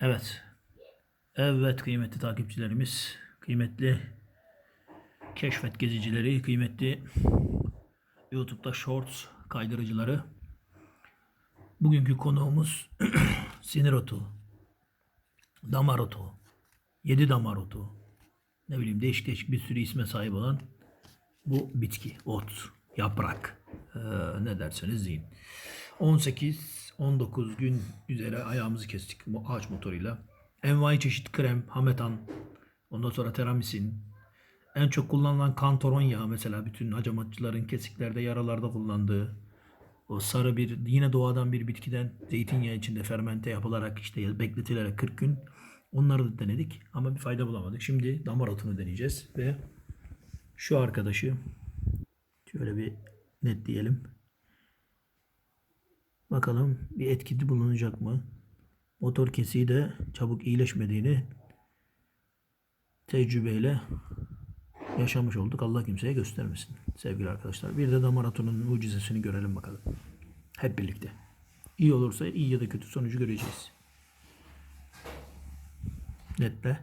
Evet. Evet kıymetli takipçilerimiz, kıymetli keşfet gezicileri, kıymetli YouTube'da Shorts kaydırıcıları. Bugünkü konuğumuz sinir otu, damar otu, yedi damar otu, ne bileyim değişik değişik bir sürü isme sahip olan bu bitki, ot, yaprak, ee, ne derseniz deyin. 18-19 gün üzere ayağımızı kestik ağaç motoruyla. Envai çeşit krem, hametan, ondan sonra teramisin. En çok kullanılan kantaron yağı mesela bütün hacamatçıların kesiklerde, yaralarda kullandığı o sarı bir yine doğadan bir bitkiden zeytinyağı içinde fermente yapılarak işte bekletilerek 40 gün onları da denedik ama bir fayda bulamadık. Şimdi damar otunu deneyeceğiz ve şu arkadaşı şöyle bir netleyelim. Bakalım bir etkisi bulunacak mı? Motor kesiği de çabuk iyileşmediğini tecrübeyle yaşamış olduk. Allah kimseye göstermesin sevgili arkadaşlar. Bir de damar atunun mucizesini görelim bakalım. Hep birlikte. İyi olursa iyi ya da kötü sonucu göreceğiz. Netle.